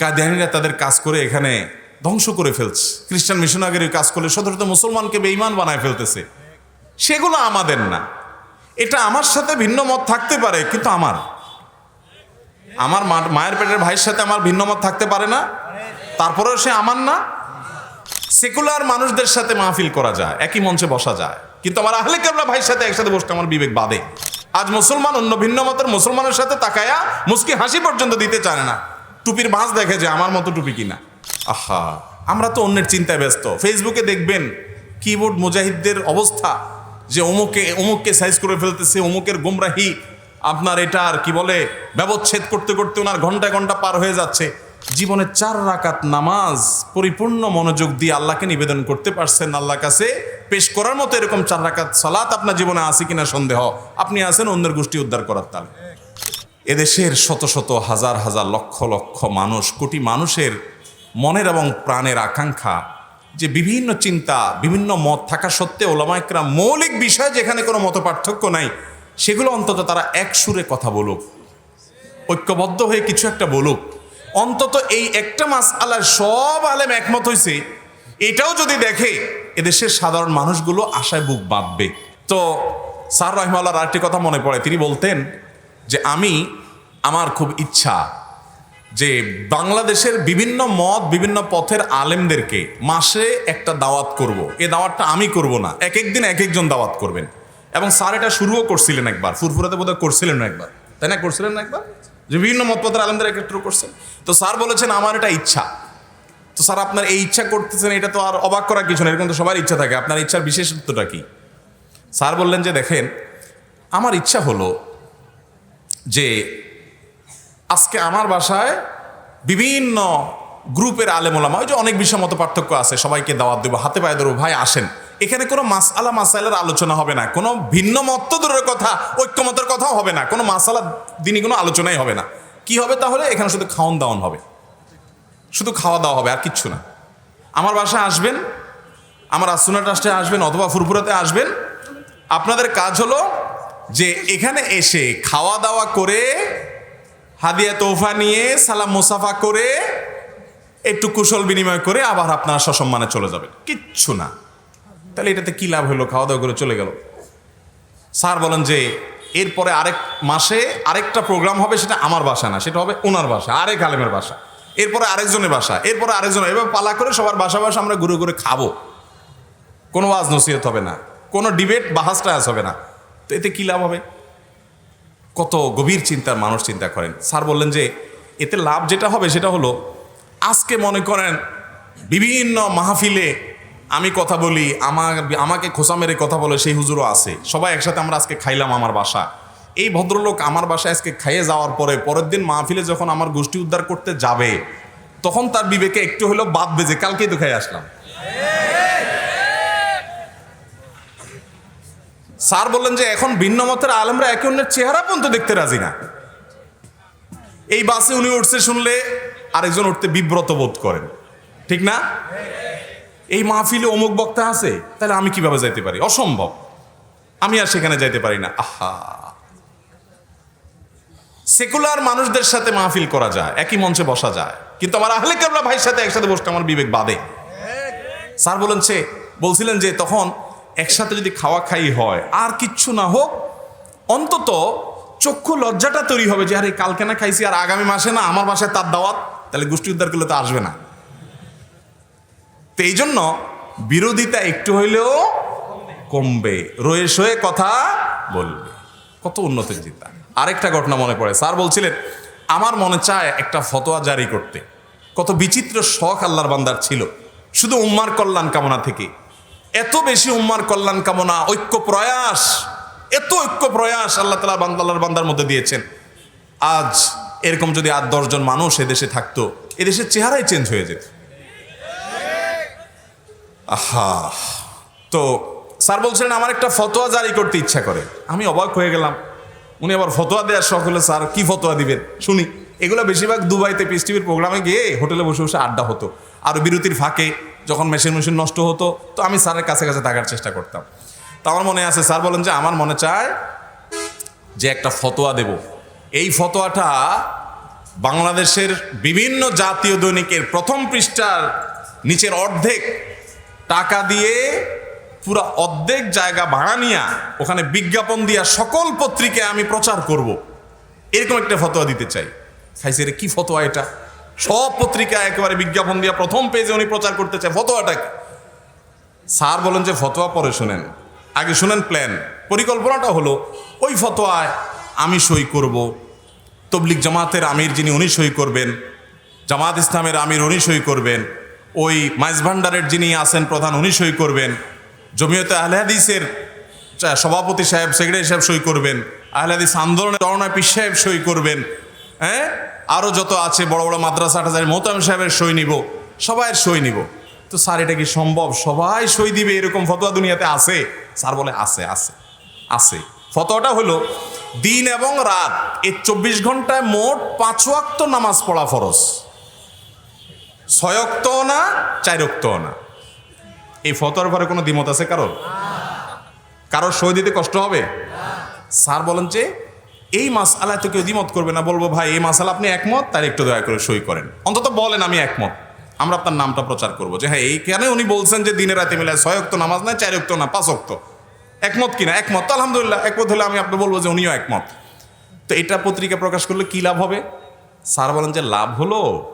কাদিয়ানিরা তাদের কাজ করে এখানে ধ্বংস করে ফেলছে। খ্রিস্টান মিশনাগের কাজ করলে শত মুসলমানকে বেঈমান বানায় ফেলতেছে। সেগুলো আমাদের না। এটা আমার সাথে ভিন্ন মত থাকতে পারে, কিন্তু আমার। আমার মায়ের পেটের ভাইয়ের সাথে আমার ভিন্ন মত থাকতে পারে না। তারপরেও সে আমার না। সেকুলার মানুষদের সাথে মাহফিল করা যায়, একই মঞ্চে বসা যায়। কিন্তু আমার আহলে কেবলা ভাইয়ের সাথে একসাথে বসতে আমার বিবেক বাদে আজ মুসলমান অন্য ভিন্ন মতের মুসলমানের সাথে তাকায়া মুসকি হাসি পর্যন্ত দিতে চায় না। টুপির মাছ দেখে যে আমার মতো টুপি কিনা। আহা, আমরা তো অন্যের চিন্তায় ব্যস্ত। ফেসবুকে দেখবেন কিবোর্ড মুজাহিদদের অবস্থা, যে অমুকে অমুককে সাইজ করে ফেলতেছে, অমুকের গুমরাহি। আপনার এটার কি বলে, ব্যবচ্ছেদ করতে করতে ওনার ঘণ্টা ঘণ্টা পার হয়ে যাচ্ছে। জীবনে চার রাকাত নামাজ পরিপূর্ণ মনোযোগ দিয়ে আল্লাহকে নিবেদন করতে পারছেন আল্লাহ কাছে। পেশ করার মতো এরকম চার রাকাত সালাত আপনার জীবনে আছে কিনা সন্দেহ। আপনি আছেন অন্যের গোষ্ঠী উদ্ধার করার তালে। এদেশের শত শত হাজার হাজার লক্ষ লক্ষ মানুষ, কোটি মানুষের মনের এবং প্রাণের আকাঙ্ক্ষা, যে বিভিন্ন চিন্তা, বিভিন্ন মত থাকা সত্ত্বেও ওলামাইকরা মৌলিক বিষয় যেখানে কোনো মত পার্থক্য নাই, সেগুলো অন্তত তারা এক সুরে কথা বলুক, ঐক্যবদ্ধ হয়ে কিছু একটা বলুক। অন্তত এই একটা মাস আল্লাহ সব আলেম একমত হয়েছে এটাও যদি দেখে এদেশের সাধারণ মানুষগুলো আশায় বুক বাঁধবে। তো স্যার রহমাল্লাহর আরেকটি কথা মনে পড়ে, তিনি বলতেন যে আমি, আমার খুব ইচ্ছা যে বাংলাদেশের বিভিন্ন মত, বিভিন্ন পথের আলেমদেরকে মাসে একটা দাওয়াত করব। এ দাওয়াতটা আমি করব না, এক এক দিন এক একজন দাওয়াত করবেন। এবং স্যার এটা শুরুও করছিলেন একবার, ফুরফুরাতে বোধহয় করছিলেন একবার। তাই না? করছিলেন না একবার? যে বিভিন্ন মত পথের আলেমদের একত্র করছেন। তো স্যার বলেছেন, আমার এটা ইচ্ছা। তো স্যার, আপনার এই ইচ্ছা করতেছেন, এটা তো আর অবাক করার কিছু না, এরকম তো সবার ইচ্ছা থাকে। আপনার ইচ্ছার বিশেষত্বটা কি? স্যার বললেন যে, দেখেন, আমার ইচ্ছা হলো যে আজকে আমার বাসায় বিভিন্ন গ্রুপের আলেমোলামা ওই যে অনেক বিষয় মতো পার্থক্য আছে, সবাইকে দাওয়াত দেবো, হাতে পায়ে ধরবো, ভাই আসেন। এখানে কোনো মাসালা মাসাইলের আলোচনা হবে না, কোনো ভিন্ন মত দূরের কথা, ঐক্যমতের কথাও হবে না, কোনো মাসালা দিনই কোনো আলোচনাই হবে না। কি হবে তাহলে? এখানে শুধু খাওয়ান দাওয়ান হবে। শুধু খাওয়া দাওয়া হবে, আর কিচ্ছু না। আমার বাসায় আসবেন, আমার আসুনা ট্রাস্টে আসবেন, অথবা ফুরফুরাতে আসবেন। আপনাদের কাজ হলো যে এখানে এসে খাওয়া দাওয়া করে, হাদিয়া তোফা নিয়ে, সালাম মুসাফা করে, একটু কুশল বিনিময় করে আবার আপনার সসম্মানে চলে যাবেন। কিচ্ছু না। তাহলে এটাতে কি লাভ হলো? খাওয়া দাওয়া করে চলে গেল। স্যার বলেন যে, এরপরে আরেক মাসে আরেকটা প্রোগ্রাম হবে, সেটা আমার বাসা না, সেটা হবে ওনার বাসা, আরেক আলেমের বাসা। এরপরে আরেকজনের বাসা, এরপরে আরেকজন, এভাবে পালা করে সবার বাসা বাসা আমরা ঘুরে ঘুরে খাব। কোনো ওয়াজ নসিহত হবে না। কোনো ডিবেট বাহাস টায়াস হবে না। তো এতে কী লাভ হবে? কত গভীর চিন্তার মানুষ চিন্তা করেন। স্যার বললেন যে, এতে লাভ যেটা হবে সেটা হলো, আজকে মনে করেন বিভিন্ন মাহফিলে আমি কথা বলি, আমার, আমাকে খোসা মেরে কথা বলে সেই হুজুরও আছে। সবাই একসাথে আমরা আজকে খাইলাম আমার বাসা। এই ভদ্রলোক আমার বাসায় আজকে খাইয়ে যাওয়ার পরে, পরের দিন মাহফিলে যখন আমার গোষ্ঠী উদ্ধার করতে যাবে, তখন তার বিবেকে একটু হলেও বাদ বেজে কালকেই তো খাই আসলাম। স্যার বললেন যে এখন ভিন্ন মতের আলেমরা একে অন্যের চেহারা পর্যন্ত দেখতে রাজি না। এই বাসে উনি উঠছে শুনলে আরেকজন উঠতে বিব্রত বোধ করেন। ঠিক না? এই মাহফিলে অমুক বক্তা আছে, তাহলে আমি কীভাবে যাইতে পারি? অসম্ভব। আমি আর সেখানে যাইতে পারি না। আহা। সেকুলার মানুষদের সাথে মাহফিল করা যায়, একই মঞ্চে বসা যায়। কিন্তু আমার আহলে কাবলা ভাইয়ের সাথে একসাথে বসতে আমার বিবেক বাদে স্যার বলেন সে বলছিলেন যে তখন একসাথে যদি খাওয়া খাই হয়, আর কিচ্ছু না হোক, অন্তত চক্ষু লজ্জাটা তৈরি হবে যে, আরে কালকে না খাইছি, আর আগামী মাসে না, আমার বাসায় তার দাওয়াত, তাহলে গোষ্ঠী উদ্ধার করলে তো আসবে না। তো এই জন্য বিরোধিতা একটু হইলেও কমবে রয়ে সয়ে কথা বলবে। কত উন্নতির চিন্তা আরেকটা ঘটনা মনে পড়ে। স্যার বলছিলেন, আমার মনে চায় একটা ফতোয়া জারি করতে। কত বিচিত্র শখ আল্লাহর বান্দার ছিল। শুধু উম্মার কল্যাণ কামনা থেকে। এত বেশি উম্মার কল্যাণ কামনা, ঐক্য প্রয়াস, এত ঐক্য প্রয়াস আল্লাহ তালা বান্দা আল্লাহর বান্দার মধ্যে দিয়েছেন। আজ এরকম যদি আট দশজন মানুষ এদেশে থাকতো, এদেশের চেহারাই চেঞ্জ হয়ে যেত। আহা। তো স্যার বলছিলেন, আমার একটা ফতোয়া জারি করতে ইচ্ছা করে। আমি অবাক হয়ে গেলাম। উনি আবার ফতোয়া দেওয়ার শখ হলে, স্যার, কি ফতোয়া দিবেন? শুনি, এগুলো বেশিরভাগ দুবাইতে, পিস টিভির প্রোগ্রামে গিয়ে হোটেলে বসে বসে আড্ডা হতো। আর বিরতির ফাঁকে যখন মেশিন মেশিন নষ্ট হতো, তো আমি স্যারের কাছে কাছে থাকার চেষ্টা করতাম। তো আমার মনে আছে, স্যার বলেন যে আমার মনে চায় যে একটা ফতোয়া দেব। এই ফতোয়াটা বাংলাদেশের বিভিন্ন জাতীয় দৈনিকের প্রথম পৃষ্ঠার নিচের অর্ধেক টাকা দিয়ে পুরো অর্ধেক জায়গা ভাড়া নিয়া ওখানে বিজ্ঞাপন দিয়া সকল পত্রিকায় আমি প্রচার করব। এরকম একটা ফতোয়া দিতে চাই। খাইছে রে কি ফতোয়া এটা? সব পত্রিকা একেবারে বিজ্ঞাপন দিয়া প্রথম পেজে উনি প্রচার করতে চায় ফতোয়াটা কি? স্যার বলেন যে ফতোয়া পরে শুনেন। আগে শুনেন প্ল্যান পরিকল্পনাটা হলো, ওই ফতোয়ায় আমি সই করব। তবলিক জামাতের আমির যিনি উনি সই করবেন, জামাত ইসলামের আমির উনি সই করবেন, ওই মাইজ ভান্ডারের যিনি আছেন প্রধান উনি সই করবেন, জমিয়তে আহলে হাদিসের চা- সভাপতি সাহেব, সেক্রেটারি সাহেব সই করবেন, আহলে হাদিস আন্দোলনের পীর সাহেব সই করবেন হ্যাঁ? আরও যত আছে, বড় বড় মাদ্রাসা টাজার মোতাম সাহেবের সই নিব সবাই সই নিব। তো স্যার, এটা কি সম্ভব? সবাই সই দিবে, এরকম ফতোয়া দুনিয়াতে আছে? স্যার বলে, আছে আছে আছে। ফতোয়াটা হলো, দিন এবং রাত এই চব্বিশ ঘন্টায় মোট পাঁচ ওয়াক্ত নামাজ পড়া ফরজ। ছয়ক্তও না চারক্তও না। এই ফতোয়ার পরে কোনো দ্বিমত আছে কারোর? কারোর সই দিতে কষ্ট হবে? স্যার বলেন যে এই মাস আলায় তো কেউ দ্বিমত করবে না, বলব, ভাই, এই মাসালা আপনি একমত? তার একটু দয়া করে সই করেন। অন্তত বলেন, আমি একমত। আমরা আপনার নামটা প্রচার করব। যে হ্যাঁ এইখানে উনি বলছেন যে দিনে রাতে মিলায় ছয় অক্ত নামাজ নাই, চার অক্ত না, পাঁচ অক্ত একমত কিনা? একমত। তো আলহামদুলিল্লাহ, একমত হলে আমি আপনি বলব যে উনিও একমত। তো এটা পত্রিকা প্রকাশ করলে কি লাভ হবে? স্যার বলেন যে লাভ হলো?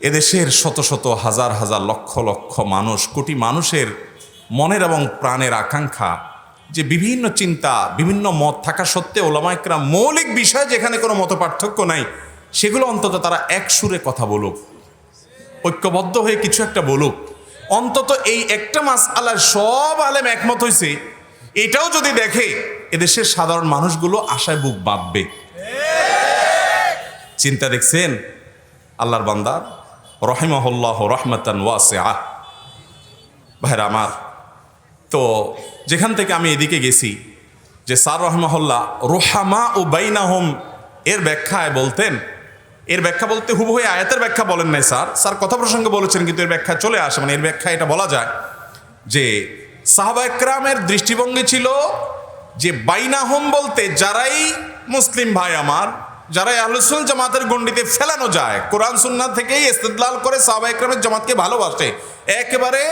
এদেশের শত শত হাজার হাজার লক্ষ লক্ষ মানুষ, কোটি মানুষের মনের এবং প্রাণের আকাঙ্ক্ষা যে বিভিন্ন চিন্তা, বিভিন্ন মত থাকা সত্ত্বেও ওলামাইকরা মৌলিক বিষয় যেখানে কোনো মত পার্থক্য নাই, সেগুলো অন্তত তারা এক সুরে কথা বলুক। ঐক্যবদ্ধ হয়ে কিছু একটা বলুক। অন্তত এই একটা মাস আল্লাহ সব আলেম একমত হয়েছে এটাও যদি দেখে, এদেশের সাধারণ মানুষগুলো আশায় বুক বাঁধবে। চিন্তা দেখছেন? আল্লাহর বান্দা, রহিমহল্লাহ রহমতান ওয়াসে আহ ভাইরা আমার, তো যেখান থেকে আমি এদিকে গেছি, যে সার রহমহল্লা রোহামা ও বাইনাহম এর ব্যাখ্যায় বলতেন, এর ব্যাখ্যা বলতে হুব হয়ে আয়াতের ব্যাখ্যা বলেন নাই স্যার। স্যার কথা প্রসঙ্গে বলেছেন, কিন্তু এর ব্যাখ্যা চলে আসে মানে এর ব্যাখ্যা এটা বলা যায় যে সাহাবা একরামের দৃষ্টিভঙ্গি ছিল যে বাইনাহম বলতে যারাই মুসলিম ভাই আমার, যারাই আহলুসুল জামাতের গণ্ডিতে ফেলানো যায়, কোরআন সুন্না থেকেই ইস্তেদলাল করে সাহাবা একরামের জামাতকে ভালোবাসে, একেবারে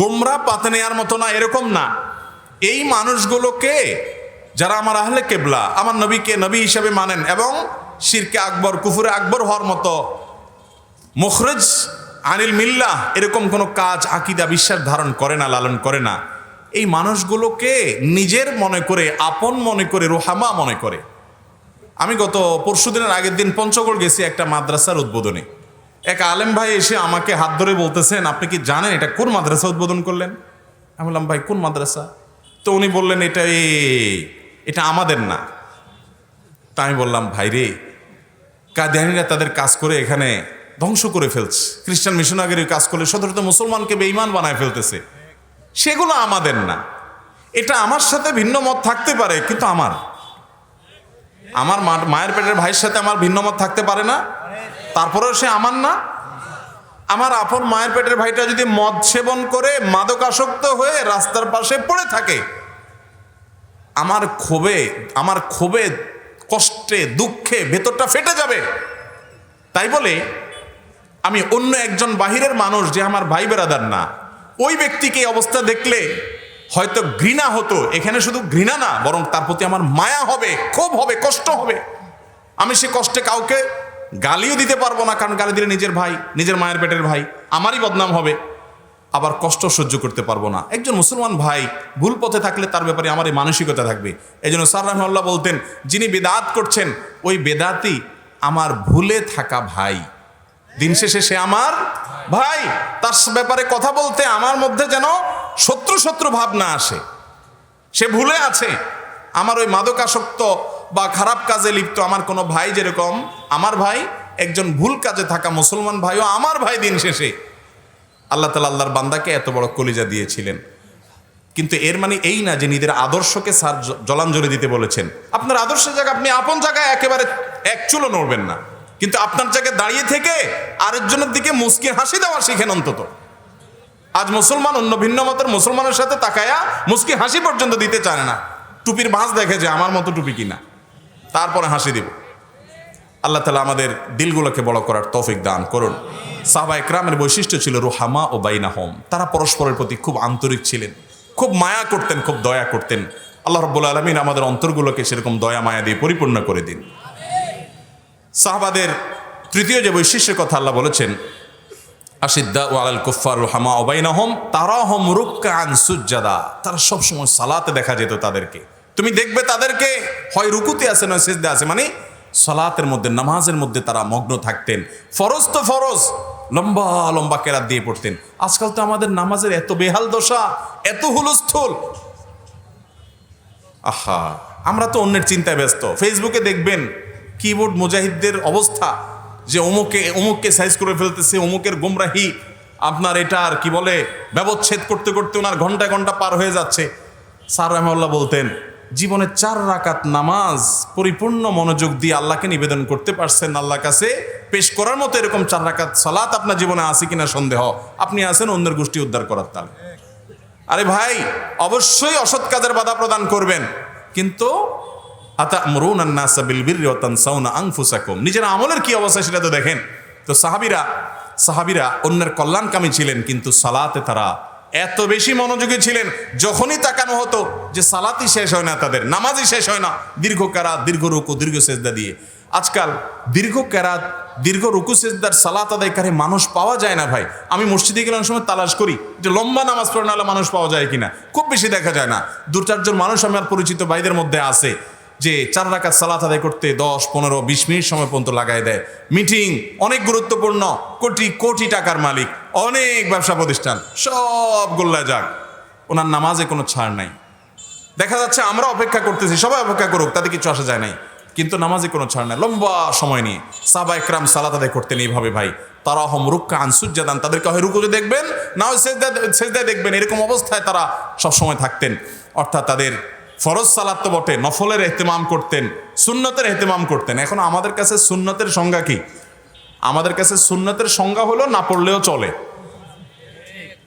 গোমরা পাতে নেওয়ার মতো না, এরকম না। এই মানুষগুলোকে যারা আমার আহলে কেবলা, আমার নবীকে নবী হিসেবে মানেন এবং শিরকে আকবর, কুফুরে আকবর হওয়ার মতো মুখরজ আনিল মিল্লাহ এরকম কোনো কাজ, আকিদা, বিশ্বাস ধারণ করে না, লালন করে না। এই মানুষগুলোকে নিজের মনে করে, আপন মনে করে, রোহামা মনে করে। আমি গত পরশু দিনের আগের দিন পঞ্চগড় গেছি একটা মাদ্রাসার উদ্বোধনে। এক আলেম ভাই এসে আমাকে হাত ধরে বলতেছেন, আপনি কি জানেন এটা কোন মাদ্রাসা উদ্বোধন করলেন? আমি বললাম, ভাই, কোন মাদ্রাসা? তো উনি বললেন, এটা এই এটা আমাদের না। তা আমি বললাম, ভাই রে, কাদিয়ানিরা তাদের কাজ করে এখানে ধ্বংস করে ফেলছে। খ্রিস্টান মিশনাগিরির কাজ করলে সাধারণত মুসলমানকে বেঈমান বানায় ফেলতেছে। সেগুলো আমাদের না। এটা আমার সাথে ভিন্ন মত থাকতে পারে, কিন্তু আমার। আমার মায়ের পেটের ভাইয়ের সাথে আমার ভিন্ন মত থাকতে পারে না। তারপরেও সে আমার না। আমার আপন মায়ের পেটের ভাইটা যদি মদ সেবন করে মাদকাসক্ত হয়ে রাস্তার পাশে পড়ে থাকে, আমার ক্ষোভে আমার ক্ষোভে, কষ্টে, দুঃখে ভেতরটা ফেটে যাবে। তাই বলে আমি অন্য একজন বাহিরের মানুষ যে আমার ভাই বেরাদার না, ওই ব্যক্তিকে অবস্থা দেখলে হয়তো ঘৃণা হতো। এখানে শুধু ঘৃণা না, বরং তার প্রতি আমার মায়া হবে, ক্ষোভ হবে, কষ্ট হবে। আমি সে কষ্টে কাউকে গালিও দিতে পারব না, কারণ গালি দিলে নিজের ভাই, নিজের মায়ের পেটের ভাই, আমারই বদনাম হবে। আবার কষ্ট সহ্য করতে পারব না। একজন মুসলমান ভাই ভুল পথে থাকলে তার ব্যাপারে আমার এই মানসিকতা থাকবে। এই জন্য সার রহমাল্লাহ বলতেন, যিনি বেদাত করছেন, ওই বেদাতি আমার ভুলে থাকা ভাই। দিন শেষে সে আমার ভাই। তার ব্যাপারে কথা বলতে আমার মধ্যে যেন শত্রু শত্রু ভাব না আসে। সে ভুলে আছে। আমার ওই মাদকাসক্ত বা খারাপ কাজে লিপ্ত আমার কোনো ভাই যেরকম, আমার ভাই একজন ভুল কাজে থাকা মুসলমান ভাইও আমার ভাই দিন শেষে। আল্লাহ তালা আল্লাহর বান্দাকে এত বড় কলিজা দিয়েছিলেন। কিন্তু এর মানে এই না যে নিজের আদর্শকে জ- জলাঞ্জলি দিতে বলেছেন। আপনার আদর্শের জায়গা, আপনি আপন জায়গায় একেবারে এক চুলো নড়বেন না। কিন্তু আপনার জায়গায় দাঁড়িয়ে থেকে আরেকজনের দিকে মুসকি হাসি দেওয়া শিখেন অন্তত। আজ মুসলমান অন্য ভিন্ন মতের মুসলমানের সাথে তাকায়া মুসকি হাসি পর্যন্ত দিতে চায় না। টুপির ভাঁজ দেখে যে আমার মতো টুপি কিনা। তারপরে হাসি দিব। আল্লাহ তালা আমাদের দিলগুলোকে বড় করার তৌফিক দান করুন। সাহবা একরামের বৈশিষ্ট্য ছিল রুহামা ও বাইনাহম। তারা পরস্পরের প্রতি খুব আন্তরিক ছিলেন, খুব মায়া করতেন, খুব দয়া করতেন। আল্লাহ রব্বুল আলমিন আমাদের অন্তরগুলোকে সেরকম দয়া মায়া দিয়ে পরিপূর্ণ করে দিন। সাহবাদের তৃতীয় যে বৈশিষ্ট্যের কথা আল্লাহ বলেছেন, আশিদ্দা ও আলাল কুফার রুহামা ওবাইনাহম তারা হম রুক্কান সুজ্জাদা। তারা সবসময় সালাতে দেখা যেত তাদেরকে। তুমি দেখবে তাদেরকে, হয় রুকুতে আছে নয় সেজদে আছে মানে সলাতের মধ্যে, নামাজের মধ্যে তারা মগ্ন থাকতেন। ফরজ তো ফরজ, লম্বা লম্বা কেরাত দিয়ে পড়তেন। আজকাল তো আমাদের নামাজের এত বেহাল দশা, এত হুলস্থুল। আহা, আমরা তো অন্যের চিন্তায় ব্যস্ত। ফেসবুকে দেখবেন, কিবোর্ড মুজাহিদদের অবস্থা, যে অমুকে, অমুককে সাইজ করে ফেলতেছে, অমুকের গোমরাহি। আপনার এটা আর কি বলে, ব্যবচ্ছেদ করতে করতে ওনার ঘণ্টা ঘণ্টা পার হয়ে যাচ্ছে। স্যার রহমাল্লাহ বলতেন জীবনে চার রাকাত নামাজ পরিপূর্ণ মনোযোগ দিয়ে আল্লাহকে নিবেদন করতে পারছেন আল্লাহর কাছে, পেশ করার মতো এরকম চার রাকাত সালাত আপনার জীবনে আছে কিনা সন্দেহ? আপনি আছেন, অন্যের গোষ্ঠী উদ্ধার করার তালে। আরে ভাই, অবশ্যই অসৎ কাজের বাধা প্রদান করবেন। কিন্তু নিজের আমলের কি অবস্থা সেটা তো দেখেন। তো সাহাবিরা সাহাবিরা অন্যের কল্যাণকামী ছিলেন, কিন্তু সালাতে তারা এত বেশি মনোযোগী ছিলেন, যখনই তাকানো হতো যে সালাতি শেষ হয় না তাদের, নামাজই শেষ হয় না, দীর্ঘ কারাত, দীর্ঘ রুকু, দীর্ঘ সেজদা দিয়ে। আজকাল দীর্ঘ কেরাত, দীর্ঘ রুকু, সেজদার সালাত আদায়কারী মানুষ পাওয়া যায় না ভাই। আমি মসজিদে গেলে অনেক সময় তালাশ করি যে লম্বা নামাজ পড়ে নাহলে মানুষ পাওয়া যায় কিনা, খুব বেশি দেখা যায় না। দু চারজন মানুষ আমার পরিচিত ভাইদের মধ্যে আছে। যে চার রাকাত সালাত আদায় করতে দশ, পনেরো, বিশ মিনিট সময় পর্যন্ত লাগাই দেয়। মিটিং অনেক গুরুত্বপূর্ণ, কোটি কোটি টাকার মালিক, অনেক ব্যবসা প্রতিষ্ঠান, সব গোল্লা যাক। ওনার নামাজে কোনো ছাড় নাই। দেখা যাচ্ছে আমরা অপেক্ষা করতেছি, সবাই অপেক্ষা করুক, তাতে কিছু আসা যায় নাই। কিন্তু নামাজে কোনো ছাড় নাই, লম্বা সময় নিয়ে। সাবা একরাম সালাত আদায় করতেন এইভাবে, ভাই। তারা হম রুক্কা আনসুজ্জাদান তাদেরকে হয় রুকুজে দেখবেন, না হয় সেজদায় দেখবেন। এরকম অবস্থায় তারা সব সময় থাকতেন। অর্থাৎ তাদের ফরজ সালাত তো বটে, নফলের এহতেমাম করতেন, সুন্নতের এহতেমাম করতেন। এখন আমাদের কাছে সুন্নতের সংজ্ঞা কি? আমাদের কাছে সুন্নতের সংজ্ঞা হলো না পড়লেও চলে।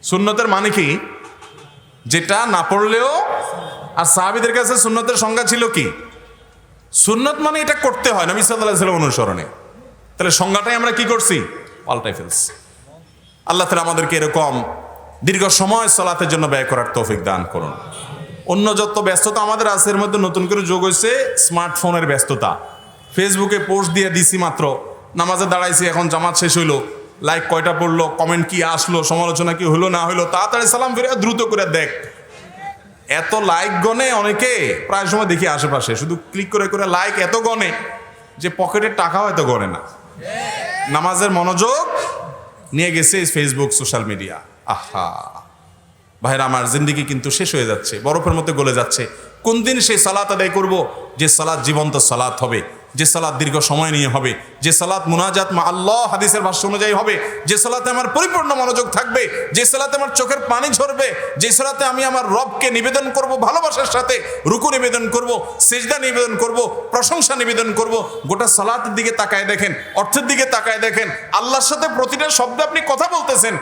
সুন্নতের মানে কি? যেটা না পড়লেও, আর সাহাবিদের কাছে সুন্নতের সংজ্ঞা ছিল কি? সুন্নত মানে এটা করতে হয়, নবী সাল্লাহ অনুসরণে। তাহলে সংজ্ঞাটাই আমরা কি করছি? পাল্টাই ফেলছি। আল্লাহ তালা আমাদেরকে এরকম দীর্ঘ সময় সলাতের জন্য ব্যয় করার তৌফিক দান করুন। অন্য যত ব্যস্ততা আমাদের আছে, এর মধ্যে নতুন করে যোগ হয়েছে স্মার্টফোনের ব্যস্ততা। ফেসবুকে পোস্ট দিয়ে দিছি মাত্র, নামাজে দাঁড়াইছি, এখন জামাত শেষ হইল। লাইক কয়টা পড়ল কমেন্ট কি আসলো, সমালোচনা কি হলো, না হলো তাড়াতাড়ি সালাম ফিরে দ্রুত করে দেখ। এত লাইক গনে অনেকে, প্রায় সময় দেখি আশেপাশে, শুধু ক্লিক করে করে লাইক এত গনে যে পকেটের টাকাও এত গনে না। নামাজের মনোযোগ নিয়ে গেছে ফেসবুক সোশ্যাল মিডিয়া আহা। ভাইরা, আমার জিন্দিগি কিন্তু শেষ হয়ে যাচ্ছে, বরফের মধ্যে গলে যাচ্ছে। কোন দিন সেই সালাত আদায় করব? যে সালাত জীবন্ত সালাত হবে, যে সালাত দীর্ঘ সময় নিয়ে হবে, যে সালাত মুনাজাত মা আল্লাহ হাদিসের ভাষ্য অনুযায়ী হবে, যে সালাতে আমার পরিপূর্ণ মনোযোগ থাকবে, যে সালাতে আমার চোখের পানি ঝরবে, যে সালাতে আমি আমার রবকে নিবেদন করব, ভালোবাসার সাথে রুকু নিবেদন করব, সেজদা নিবেদন করব, প্রশংসা নিবেদন করব, গোটা সালাতের দিকে তাকায় দেখেন, অর্থের দিকে তাকায় দেখেন, আল্লাহর সাথে প্রতিটা শব্দে আপনি কথা বলতেছেন